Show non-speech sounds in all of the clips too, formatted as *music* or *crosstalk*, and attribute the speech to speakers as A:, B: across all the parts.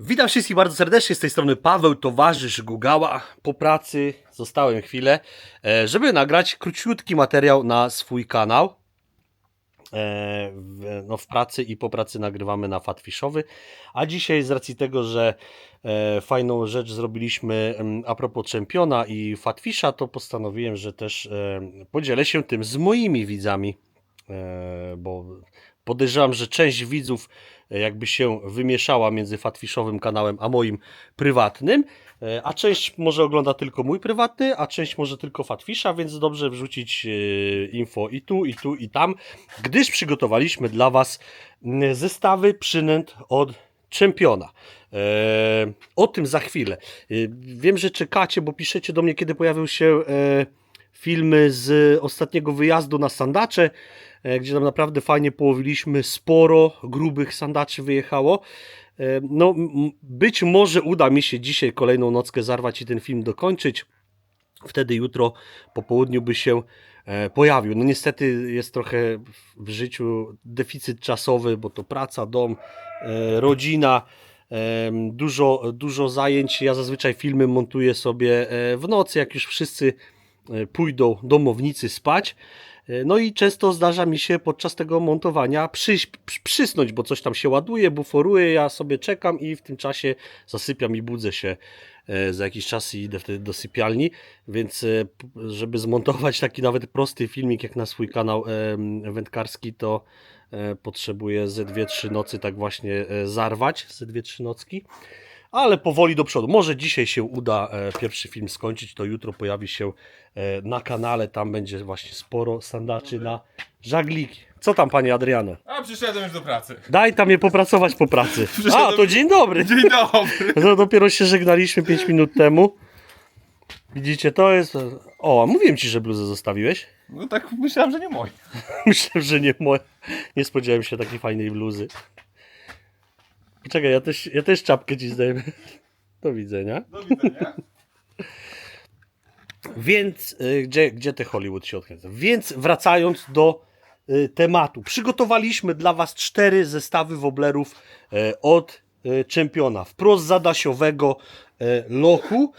A: Witam wszystkich bardzo serdecznie, z tej strony Paweł, towarzysz Gugała. Po pracy zostałem chwilę, e, żeby nagrać króciutki materiał na swój kanał. E, no w pracy i po pracy nagrywamy na Fatfishowy, a dzisiaj z racji tego, że e, fajną rzecz zrobiliśmy em, a propos czempiona i Fatfisha, to postanowiłem, że też podzielę się tym z moimi widzami, bo podejrzewam, że część widzów jakby się wymieszała między Fatfishowym kanałem a moim prywatnym, e, a część może ogląda tylko mój prywatny, a część może tylko Fatfisha, więc dobrze wrzucić e, info i tu, i tu, i tam, gdyż przygotowaliśmy dla Was zestawy przynęt od czempiona. E, o tym za chwilę. Wiem, że czekacie, bo piszecie do mnie, kiedy pojawią się filmy z ostatniego wyjazdu na sandacze, gdzie tam naprawdę fajnie połowiliśmy, sporo grubych sandaczy wyjechało. E, No, być może uda mi się dzisiaj kolejną nockę zarwać i ten film dokończyć. Wtedy jutro po południu by się e, pojawił. No niestety jest trochę w życiu deficyt czasowy, bo to praca, dom, e, rodzina, dużo, dużo zajęć. Ja zazwyczaj filmy montuję sobie e, w nocy, jak już wszyscy e, pójdą domownicy spać. E, No i często zdarza mi się podczas tego montowania przyś, przy- przysnąć, bo coś tam się ładuje, buforuje, ja sobie czekam i w tym czasie zasypiam i budzę się e, za jakiś czas i idę wtedy do sypialni, więc e, żeby zmontować taki nawet prosty filmik jak na swój kanał wędkarski, to e, potrzebuję ze 2-3 nocy tak właśnie e, zarwać, ze 2-3 nocki. Ale powoli do przodu. Może dzisiaj się uda e, pierwszy film skończyć, to jutro pojawi się e, na kanale. Tam będzie właśnie sporo sandaczy na żagliki. Co tam, panie Adriano?
B: A przyszedłem już do pracy.
A: Daj tam je popracować po pracy. *laughs* A, to dzień dobry.
B: Dzień dobry. *laughs*
A: No dopiero się żegnaliśmy 5 minut temu. Widzicie, to jest... O, a mówiłem ci, że bluzę zostawiłeś.
B: No tak myślałem, że nie moje. *laughs*
A: Myślę, że nie moje. Nie spodziewałem się takiej fajnej bluzy. Czekaj, ja też, ja też czapkę ci zdejmę. Do widzenia.
B: Do widzenia.
A: Więc y, gdzie, gdzie te Hollywood się odkręca? Więc wracając do y, tematu. Przygotowaliśmy dla Was cztery zestawy woblerów e, od czempiona wprost zadasiowego lochu.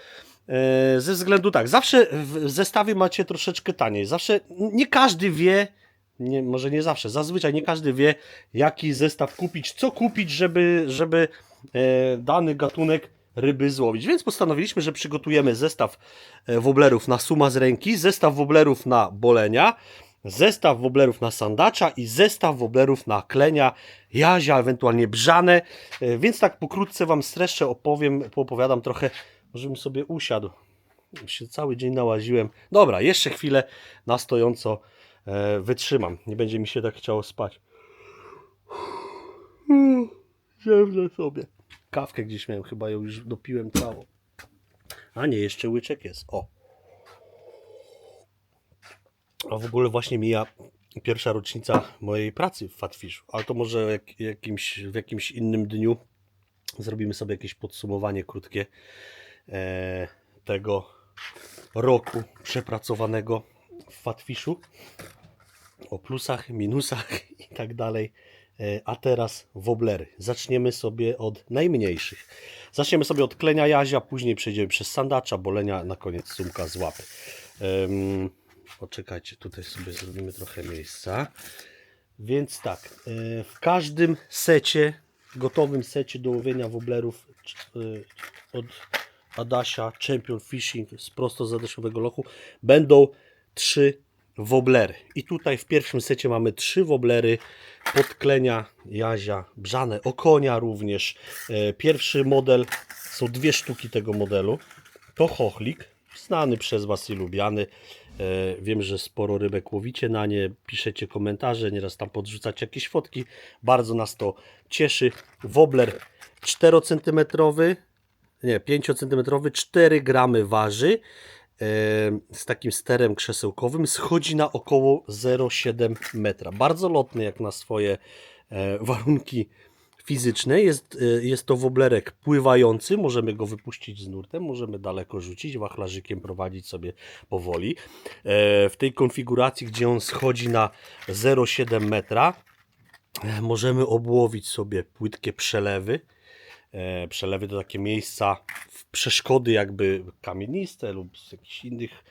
A: Ze względu tak, zawsze w zestawie macie troszeczkę taniej. Zawsze nie każdy wie, nie, może nie zawsze, zazwyczaj nie każdy wie, jaki zestaw kupić, co kupić, żeby, żeby e, dany gatunek ryby złowić. Więc postanowiliśmy, że przygotujemy zestaw e, woblerów na suma z ręki, zestaw woblerów na bolenia, zestaw woblerów na sandacza i zestaw woblerów na klenia, jazia, ewentualnie brzane. E, Więc tak pokrótce Wam streszczę, opowiem, poopowiadam trochę, żebym sobie usiadł. Już się cały dzień nałaziłem. Dobra, jeszcze chwilę na stojąco wytrzymam. Nie będzie mi się tak chciało spać. Ziemnę sobie. Kawkę gdzieś miałem, chyba ją już dopiłem całą. A nie, jeszcze łyczek jest. O. A w ogóle właśnie mija pierwsza rocznica mojej pracy w Fatfishu. Ale to może jak, jakimś, w jakimś innym dniu zrobimy sobie jakieś podsumowanie krótkie e, tego roku przepracowanego w Fatfishu. O plusach, minusach *laughs* i tak dalej. E, A teraz woblery. Zaczniemy sobie od najmniejszych. Zaczniemy sobie od klenia jazia, później przejdziemy przez sandacza, bolenia, na koniec sumka z łapy. Um, poczekajcie, tutaj sobie zrobimy trochę miejsca. Więc tak, e, w każdym secie, gotowym secie do łowienia woblerów e, od Adasia Champion Fishing z prosto z zadeszowego lochu będą trzy woblery. I tutaj w pierwszym secie mamy trzy woblery podklenia Jazia, brzane okonia również. E, Pierwszy model, są dwie sztuki tego modelu. To chochlik, znany przez Was i lubiany. E, Wiem, że sporo rybek łowicie na nie, piszecie komentarze, nieraz tam podrzucacie jakieś fotki. Bardzo nas to cieszy. Wobler 4 cm, nie, 5 cm, 4 gramy waży. E, Z takim sterem krzesełkowym schodzi na około 0,7 metra. Bardzo lotny jak na swoje e, warunki fizyczne. Jest, e, jest to woblerek pływający, możemy go wypuścić z nurtem, możemy daleko rzucić, wachlarzykiem prowadzić sobie powoli. W tej konfiguracji, gdzie on schodzi na 0,7 metra, możemy obłowić sobie płytkie przelewy przelewy to takie miejsca, przeszkody jakby kamieniste lub z jakichś innych,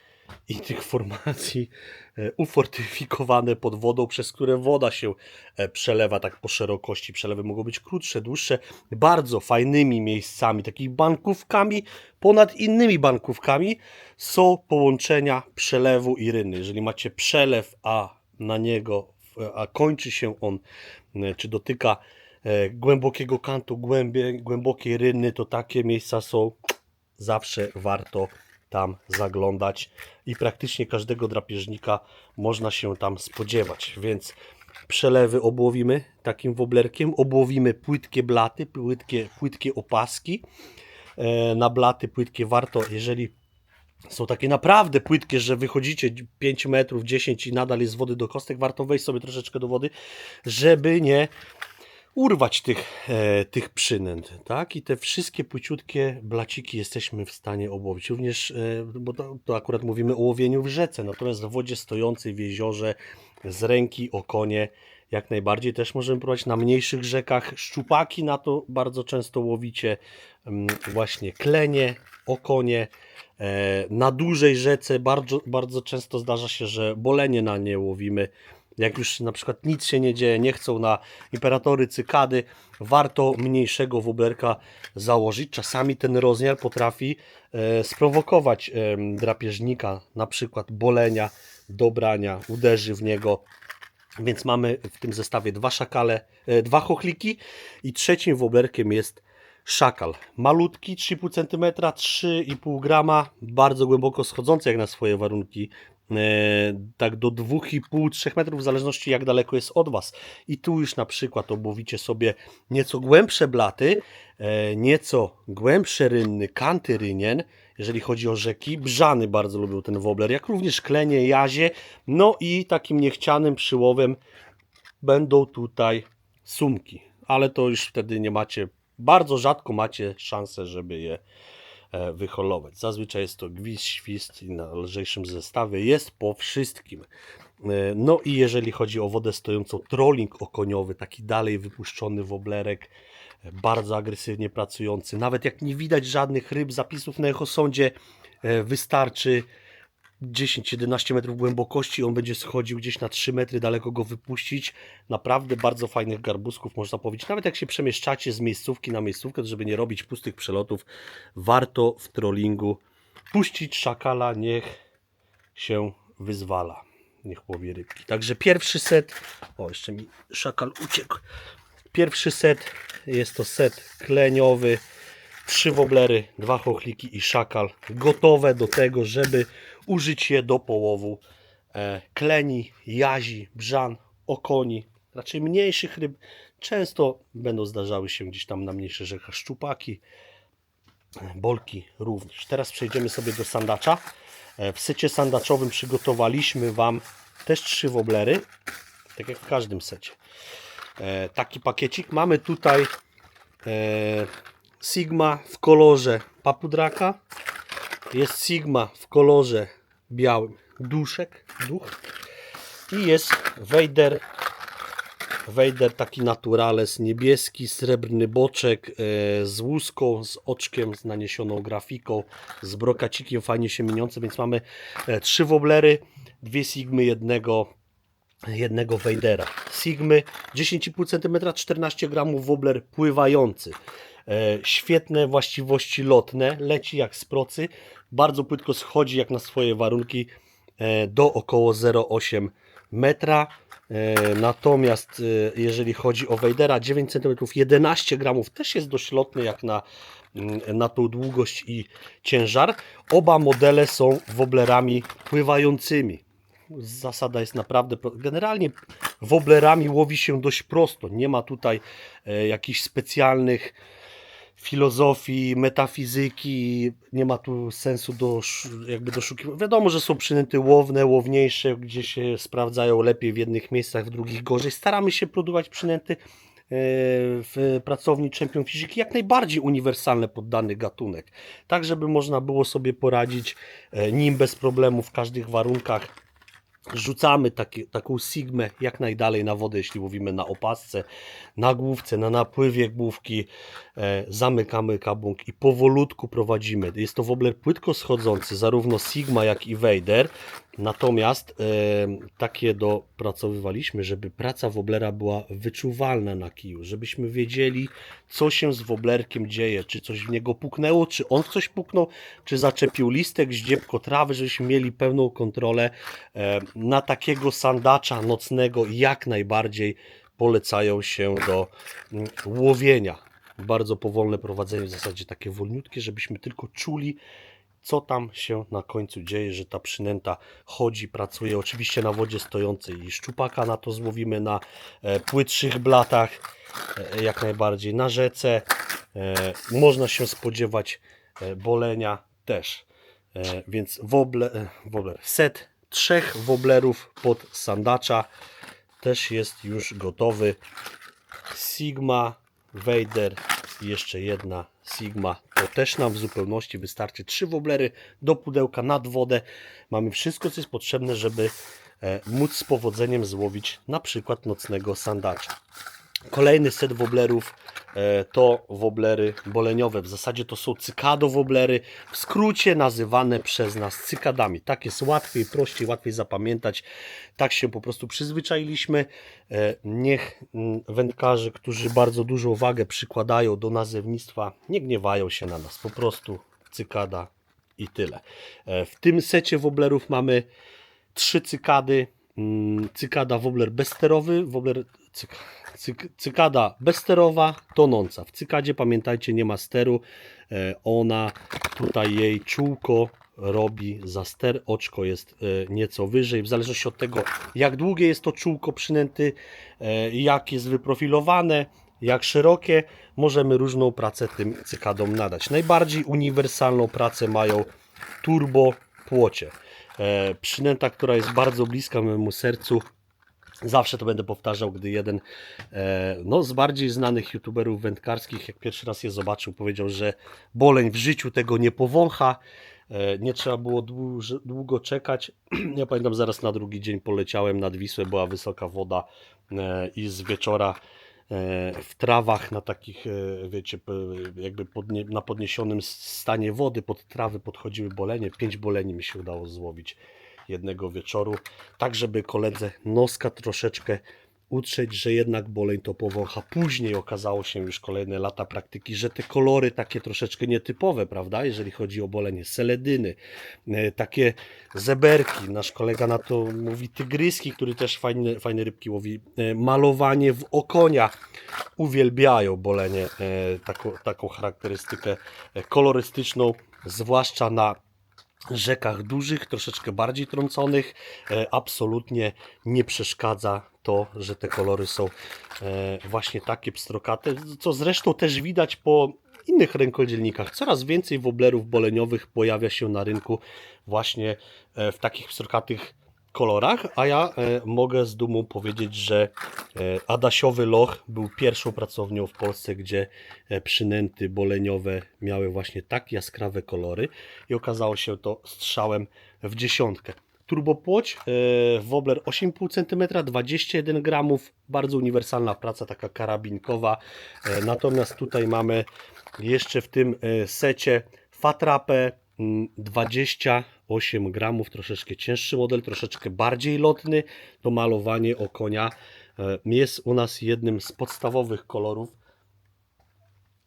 A: innych formacji e, ufortyfikowane pod wodą, przez które woda się e, przelewa tak po szerokości. Przelewy mogą być krótsze, dłuższe, bardzo fajnymi miejscami, takimi bankówkami ponad innymi bankówkami są połączenia przelewu i ryny. Jeżeli macie przelew, a na niego, a kończy się on, e, czy dotyka e, głębokiego kantu, głębie, głębokiej ryny, to takie miejsca są zawsze warto tam zaglądać i praktycznie każdego drapieżnika można się tam spodziewać, więc przelewy obłowimy takim woblerkiem, obłowimy płytkie blaty, płytkie, płytkie opaski, e, na blaty płytkie warto, jeżeli są takie naprawdę płytkie, że wychodzicie 5 metrów, 10 i nadal jest wody do kostek, warto wejść sobie troszeczkę do wody, żeby nie urwać tych, e, tych przynęt, tak? I te wszystkie płyciutkie blaciki jesteśmy w stanie ołowić. Również, e, bo to, to akurat mówimy o łowieniu w rzece, natomiast w wodzie stojącej w jeziorze z ręki, okonie, jak najbardziej też możemy próbować na mniejszych rzekach. Szczupaki na to bardzo często łowicie, mm, właśnie klenie, okonie. E, Na dużej rzece bardzo, bardzo często zdarza się, że bolenie na nie łowimy. Jak już na przykład nic się nie dzieje, nie chcą na imperatory cykady, warto mniejszego woblerka założyć. Czasami ten rozmiar potrafi e, sprowokować em, drapieżnika, na przykład bolenia, dobrania, uderzy w niego. Więc mamy w tym zestawie dwa szakale, e, dwa chochliki i trzecim woblerkiem jest szakal. Malutki, 3,5 cm, 3,5 grama, bardzo głęboko schodzący jak na swoje warunki. E, tak do 2,5-3 metrów, w zależności jak daleko jest od Was. I tu już na przykład obłowicie sobie nieco głębsze blaty, e, nieco głębsze rynny, kanty rynien, jeżeli chodzi o rzeki. Brzany bardzo lubią ten wobler, jak również klenie, jazie. No i takim niechcianym przyłowem będą tutaj sumki, ale to już wtedy nie macie, bardzo rzadko macie szansę, żeby je wyholować. Zazwyczaj jest to gwizd, świst i na lżejszym zestawie jest po wszystkim. E, No i jeżeli chodzi o wodę stojącą, trolling okoniowy, taki dalej wypuszczony woblerek, e, bardzo agresywnie pracujący. Nawet jak nie widać żadnych ryb, zapisów na echosądzie, e, wystarczy 10-11 metrów głębokości, on będzie schodził gdzieś na 3 metry, daleko go wypuścić. Naprawdę bardzo fajnych garbusków można powiedzieć. Nawet jak się przemieszczacie z miejscówki na miejscówkę, to żeby nie robić pustych przelotów, warto w trollingu puścić szakala, niech się wyzwala. Niech łowi rybki. Także pierwszy set, o jeszcze mi szakal uciekł. Pierwszy set jest to set kleniowy, trzy woblery, dwa chochliki i szakal gotowe do tego, żeby użyć je do połowu e, kleni, jazi, brzan, okoni, raczej mniejszych ryb. Często będą zdarzały się gdzieś tam na mniejszych rzekach szczupaki, e, bolki również. Teraz przejdziemy sobie do sandacza. E, W secie sandaczowym przygotowaliśmy Wam też trzy woblery, tak jak w każdym secie. Taki pakiecik. Mamy tutaj Sigma w kolorze papudraka. Jest Sigma w kolorze białym duszek, duch. I jest Wejder, Wejder taki naturales, niebieski, srebrny boczek e, z łuską, z oczkiem, z naniesioną grafiką, z brokacikiem fajnie się mieniące, więc mamy e, trzy woblery, dwie Sigmy, jednego jednego Wejdera. Sigmy 10,5 cm, 14 gramów wobler pływający. E, świetne właściwości lotne, leci jak z procy, bardzo płytko schodzi jak na swoje warunki e, do około 0,8 metra. E, natomiast jeżeli chodzi o Wejdera 9 cm, 11 gramów też jest dość lotny jak na, mm, na tą długość i ciężar. Oba modele są woblerami pływającymi zasada jest naprawdę. Generalnie woblerami łowi się dość prosto. Nie ma tutaj jakichś specjalnych filozofii, metafizyki, nie ma tu sensu do, jakby doszukiwać. Wiadomo, że są przynęty łowne, łowniejsze, gdzie się sprawdzają lepiej w jednych miejscach, w drugich gorzej. Staramy się produkować przynęty e, w pracowni Champion Fiziki jak najbardziej uniwersalne pod dany gatunek, tak żeby można było sobie poradzić e, nim bez problemu w każdych warunkach Rzucamy takie, taką sigmę jak najdalej na wodę, jeśli łowimy na opasce, na główce, na napływie główki. E, zamykamy kabung i powolutku prowadzimy. Jest to wobler płytko schodzący, zarówno Sigma jak i Vader. Natomiast e, takie dopracowywaliśmy, żeby praca woblera była wyczuwalna na kiju, żebyśmy wiedzieli, co się z woblerkiem dzieje, czy coś w niego puknęło, czy on w coś puknął, czy zaczepił listek, zdziebko trawy, żebyśmy mieli pełną kontrolę e, na takiego sandacza nocnego jak najbardziej polecają się do mm, łowienia. Bardzo powolne prowadzenie, w zasadzie takie wolniutkie, żebyśmy tylko czuli, co tam się na końcu dzieje, że ta przynęta chodzi, pracuje. Oczywiście na wodzie stojącej i szczupaka na to złowimy na e, płytszych blatach, e, jak najbardziej na rzece. E, można się spodziewać e, bolenia też. E, więc woble, e, wobler, set trzech woblerów pod sandacza też jest już gotowy. Sigma, Vader i jeszcze jedna Sigma. To też nam w zupełności wystarczy. Trzy woblery do pudełka nad wodę. Mamy wszystko, co jest potrzebne, żeby e, móc z powodzeniem złowić na przykład nocnego sandacza. Kolejny set woblerów to woblery boleniowe. W zasadzie to są cykado-woblery, w skrócie nazywane przez nas cykadami. Tak jest łatwiej, prościej, łatwiej zapamiętać. Tak się po prostu przyzwyczailiśmy. E, Niech mm, wędkarze, którzy bardzo dużą wagę przykładają do nazewnictwa, nie gniewają się na nas. Po prostu cykada i tyle. E, W tym secie woblerów mamy trzy cykady. Mm, Cykada wobler bezsterowy, wobler cyk, cyk, cykada bezsterowa, tonąca. W cykadzie pamiętajcie nie ma steru. E, Ona tutaj jej czółko robi za ster, oczko jest e, nieco wyżej. W zależności od tego jak długie jest to czółko przynęty, e, jak jest wyprofilowane, jak szerokie, możemy różną pracę tym cykadom nadać. Najbardziej uniwersalną pracę mają turbo płocie. E, przynęta, która jest bardzo bliska memu sercu. Zawsze to będę powtarzał, gdy jeden e, no, z bardziej znanych youtuberów wędkarskich, jak pierwszy raz je zobaczył, powiedział, że boleń w życiu tego nie powącha. E, nie trzeba było długo czekać. *clears throat* Ja pamiętam, zaraz na drugi dzień poleciałem nad Wisłę, była wysoka woda i z wieczora w trawach na takich, e, wiecie, jakby podnie, na podniesionym stanie wody pod trawy podchodziły bolenie. Pięć boleni mi się udało złowić jednego wieczoru, tak żeby koledze noska troszeczkę utrzeć, że jednak boleń to powącha. Później okazało się już kolejne lata praktyki, że te kolory takie troszeczkę nietypowe, prawda, jeżeli chodzi o bolenie, seledyny, e, takie zeberki, nasz kolega na to mówi tygryski, który też fajne, fajne rybki łowi, e, malowanie w okonia, uwielbiają bolenie, e, taką, taką charakterystykę kolorystyczną, zwłaszcza na rzekach dużych, troszeczkę bardziej trąconych, absolutnie nie przeszkadza to, że te kolory są e, właśnie takie pstrokate, co zresztą też widać po innych rękodzielnikach. Coraz więcej woblerów boleniowych pojawia się na rynku właśnie e, w takich pstrokatych kolorach, a ja e, mogę z dumą powiedzieć, że Adasiowy Loch był pierwszą pracownią w Polsce, gdzie przynęty boleniowe miały właśnie tak jaskrawe kolory i okazało się to strzałem w dziesiątkę. Turbopłoć, e, wobler 8,5 cm, 21 gramów, bardzo uniwersalna praca, taka karabinkowa. E, Natomiast tutaj mamy jeszcze w tym e, secie fatrapę mm, 28 gramów, troszeczkę cięższy model, troszeczkę bardziej lotny. To malowanie okonia e, jest u nas jednym z podstawowych kolorów.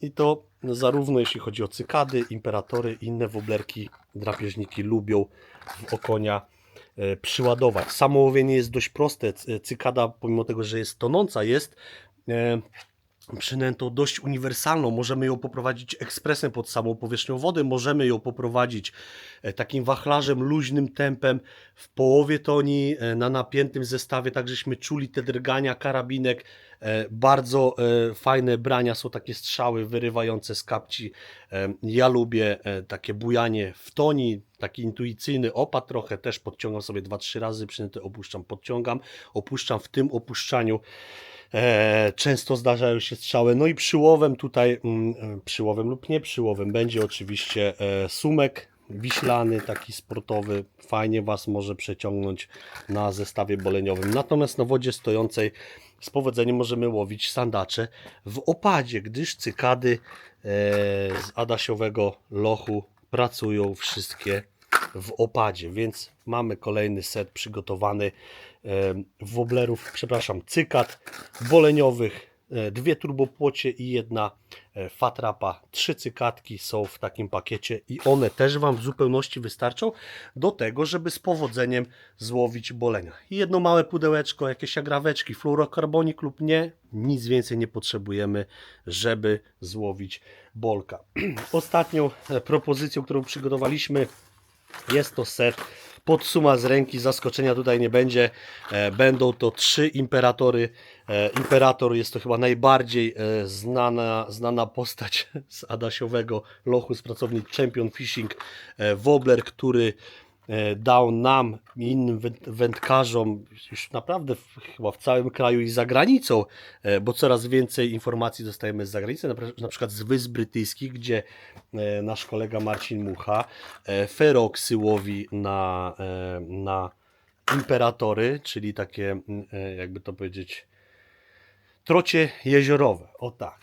A: I to zarówno jeśli chodzi o cykady, imperatory, inne woblerki, drapieżniki lubią w okonia przyładować. Samo łowienie jest dość proste. Cykada, pomimo tego, że jest tonąca, jest e, przynętą dość uniwersalną. Możemy ją poprowadzić ekspresem pod samą powierzchnią wody, możemy ją poprowadzić e, takim wachlarzem, luźnym tempem w połowie toni e, na napiętym zestawie, tak żeśmy czuli te drgania karabinek. E, Bardzo fajne brania są takie strzały wyrywające z kapci. Ja lubię takie bujanie w toni, taki intuicyjny opad trochę, też podciągam sobie 2-3 razy, przynętę opuszczam, podciągam, opuszczam w tym opuszczaniu. E, często zdarzają się strzały. No i przyłowem tutaj, mm, e, przyłowem lub nie przyłowem, będzie oczywiście e, sumek wiślany, taki sportowy, fajnie Was może przeciągnąć na zestawie boleniowym. Natomiast na wodzie stojącej z powodzeniem możemy łowić sandacze w opadzie, gdyż cykady z adasiowego lochu pracują wszystkie w opadzie, więc mamy kolejny set przygotowany woblerów, przepraszam, cykad boleniowych, e, dwie turbopłocie i jedna e, fatrapa. Trzy cykadki są w takim pakiecie i one też Wam w zupełności wystarczą do tego, żeby z powodzeniem złowić bolenia. Jedno małe pudełeczko, jakieś agraweczki, fluorokarbonik lub nie, nic więcej nie potrzebujemy, żeby złowić bolka. *clears throat* Ostatnią e, propozycją, którą przygotowaliśmy jest to set podsuma z ręki, zaskoczenia tutaj nie będzie. E, Będą to trzy imperatory. E, Imperator jest to chyba najbardziej e, znana, znana postać *laughs* z Adasiowego lochu z pracowni Champion Fishing. Wobbler, który dał nam i innym węd- wędkarzom już naprawdę w, chyba w całym kraju i za granicą, e, bo coraz więcej informacji dostajemy z zagranicy, na, pr- na przykład z Wysp Brytyjskich, gdzie e, nasz kolega Marcin Mucha e, feroksy łowi na, e, na imperatory, czyli takie, e, jakby to powiedzieć, trocie jeziorowe. O tak,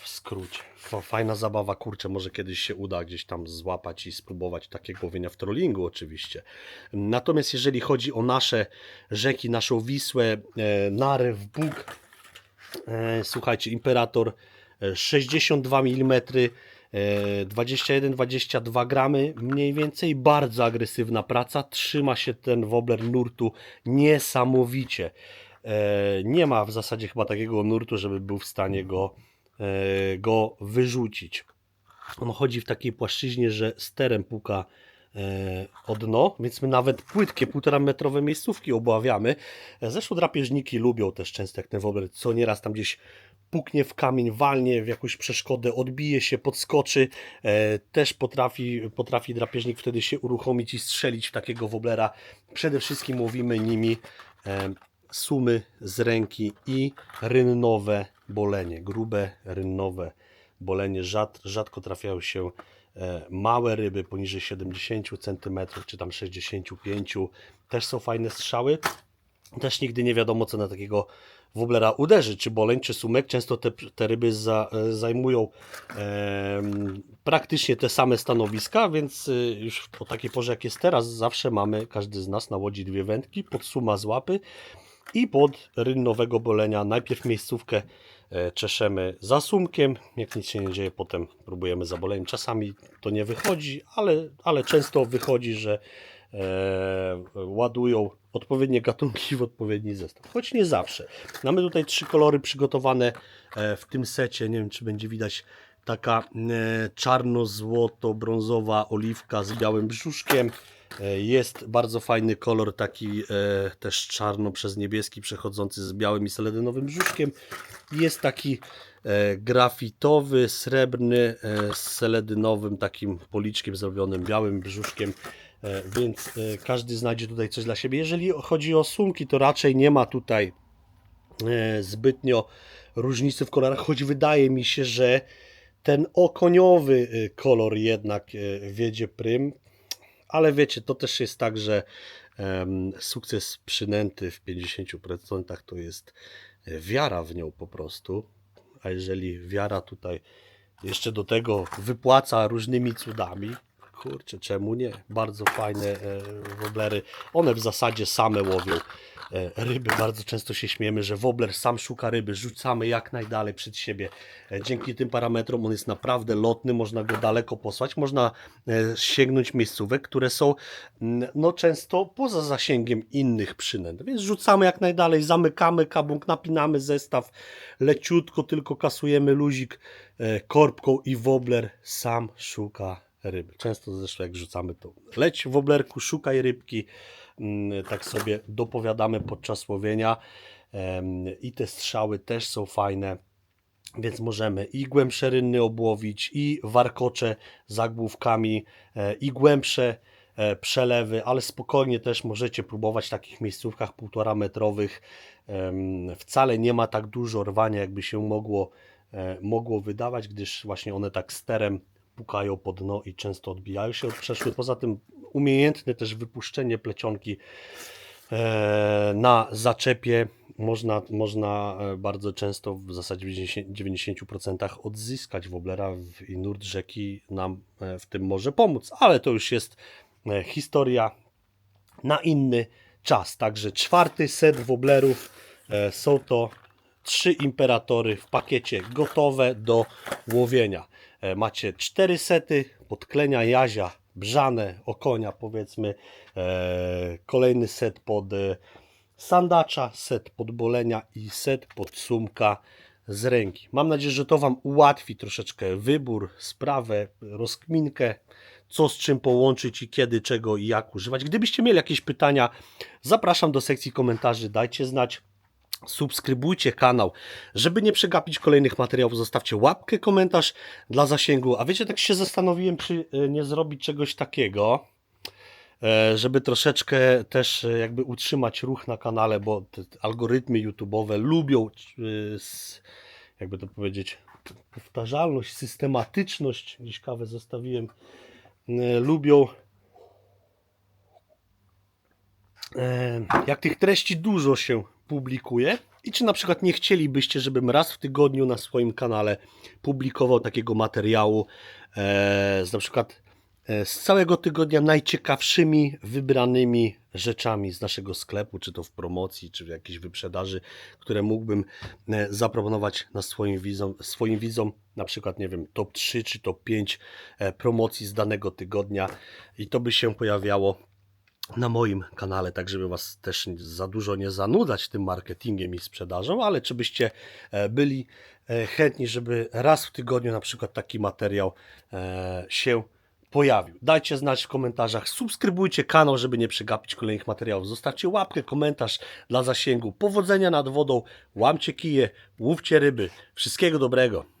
A: w skrócie. Fa- Fajna zabawa, kurczę, może kiedyś się uda gdzieś tam złapać i spróbować takiego łowienia w trollingu oczywiście. Natomiast jeżeli chodzi o nasze rzeki, naszą Wisłę, e, Narew, Bóg, e, słuchajcie, Imperator e, 62 mm, e, 21-22 gramy mniej więcej, bardzo agresywna praca, trzyma się ten wobbler nurtu niesamowicie. E, Nie ma w zasadzie chyba takiego nurtu, żeby był w stanie go, go wyrzucić. On chodzi w takiej płaszczyźnie, że sterem puka e, o dno, więc my nawet płytkie, półtora metrowe miejscówki obławiamy. E, Zresztą drapieżniki lubią też często jak ten wobbler, co nieraz tam gdzieś puknie w kamień, walnie w jakąś przeszkodę, odbije się, podskoczy. E, też potrafi, potrafi drapieżnik wtedy się uruchomić i strzelić w takiego woblera. Przede wszystkim łowimy nimi e, sumy z ręki i rynnowe bolenie, grube rynnowe bolenie. Rzad, rzadko trafiają się e, małe ryby poniżej 70 cm czy tam 65 też są fajne strzały. Też nigdy nie wiadomo, co na takiego woblera uderzy, czy boleń, czy sumek. Często te, te ryby za, e, zajmują em, praktycznie te same stanowiska, więc y, już po takiej porze, jak jest teraz, zawsze mamy, każdy z nas na łodzi dwie wędki, pod suma z łapy i pod rynnowego bolenia. Najpierw miejscówkę e, czeszemy za sumkiem, jak nic się nie dzieje, potem próbujemy za boleniem. Czasami to nie wychodzi, ale, ale często wychodzi, że e, ładują odpowiednie gatunki w odpowiedni zestaw. Choć nie zawsze. Mamy tutaj trzy kolory przygotowane e, w tym secie. Nie wiem, czy będzie widać taka e, czarno-złoto-brązowa oliwka z białym brzuszkiem. E, Jest bardzo fajny kolor, taki e, też czarno przez niebieski, przechodzący z białym i seledynowym brzuszkiem. Jest taki e, grafitowy, srebrny, z seledynowym takim policzkiem zrobionym, białym brzuszkiem. Więc każdy znajdzie tutaj coś dla siebie. Jeżeli chodzi o sumki, to raczej nie ma tutaj zbytnio różnicy w kolorach, choć wydaje mi się, że ten okoniowy kolor jednak wiedzie prym, ale wiecie, to też jest tak, że em, sukces przynęty w 50% to jest e, wiara w nią po prostu, a jeżeli wiara tutaj jeszcze do tego wypłaca różnymi cudami, kurczę, czemu nie? Bardzo fajne e, woblery. One w zasadzie same łowią e, ryby. Bardzo często się śmiemy, że wobler sam szuka ryby. Rzucamy jak najdalej przed siebie. E, Dzięki tym parametrom on jest naprawdę lotny, można go daleko posłać. Można sięgnąć miejscówek, które są no, często poza zasięgiem innych przynęt. Więc rzucamy jak najdalej, zamykamy kabunk, napinamy zestaw, leciutko tylko kasujemy luzik korbką i wobler sam szuka ryby. Często zresztą jak rzucamy to leć woblerku, szukaj rybki, Mm, tak sobie dopowiadamy podczas łowienia i te strzały też są fajne. Więc możemy i głębsze rynny obłowić, i warkocze za główkami, e, i głębsze e, przelewy, ale spokojnie też możecie próbować w takich miejscówkach półtora metrowych. Wcale nie ma tak dużo rwania, jakby się mogło, e, mogło wydawać, gdyż właśnie one tak sterem pukają po dno i często odbijają się od przeszły. Poza tym umiejętne też wypuszczenie plecionki e, na zaczepie można, można e, bardzo często, w zasadzie w 90% 90% odzyskać woblera i nurt rzeki nam e, w tym może pomóc, ale to już jest historia na inny czas. Także czwarty set woblerów są to trzy imperatory w pakiecie gotowe do łowienia. E, Macie cztery sety podklenia jazia, brzane, okonia powiedzmy, e, kolejny set pod e, sandacza, set podbolenia i set pod sumka z ręki. Mam nadzieję, że to Wam ułatwi troszeczkę wybór, sprawę, rozkminkę, co z czym połączyć i kiedy, czego i jak używać. Gdybyście mieli jakieś pytania, zapraszam do sekcji komentarzy, dajcie znać. Subskrybujcie kanał, żeby nie przegapić kolejnych materiałów. Zostawcie łapkę, komentarz dla zasięgu. A wiecie, tak się zastanowiłem, czy e, nie zrobić czegoś takiego, e, żeby troszeczkę też e, jakby utrzymać ruch na kanale, bo te algorytmy YouTube'owe lubią, jakby to powiedzieć, powtarzalność, systematyczność. Gdzieś kawę zostawiłem. Lubią jak tych treści dużo się publikuje? I czy na przykład nie chcielibyście, żebym raz w tygodniu na swoim kanale publikował takiego materiału e, z na przykład e, z całego tygodnia najciekawszymi wybranymi rzeczami z naszego sklepu, czy to w promocji, czy w jakiejś wyprzedaży, które mógłbym e, zaproponować na swoim widzom, swoim widzom, na przykład, nie wiem, top 3 czy top 5 e, promocji z danego tygodnia. I to by się pojawiało na moim kanale, tak żeby Was też za dużo nie zanudzać tym marketingiem i sprzedażą, ale czy byście e, byli e, chętni, żeby raz w tygodniu na przykład taki materiał e, się pojawił. Dajcie znać w komentarzach, subskrybujcie kanał, żeby nie przegapić kolejnych materiałów. Zostawcie łapkę, komentarz dla zasięgu. Powodzenia nad wodą, łamcie kije, łówcie ryby. Wszystkiego dobrego.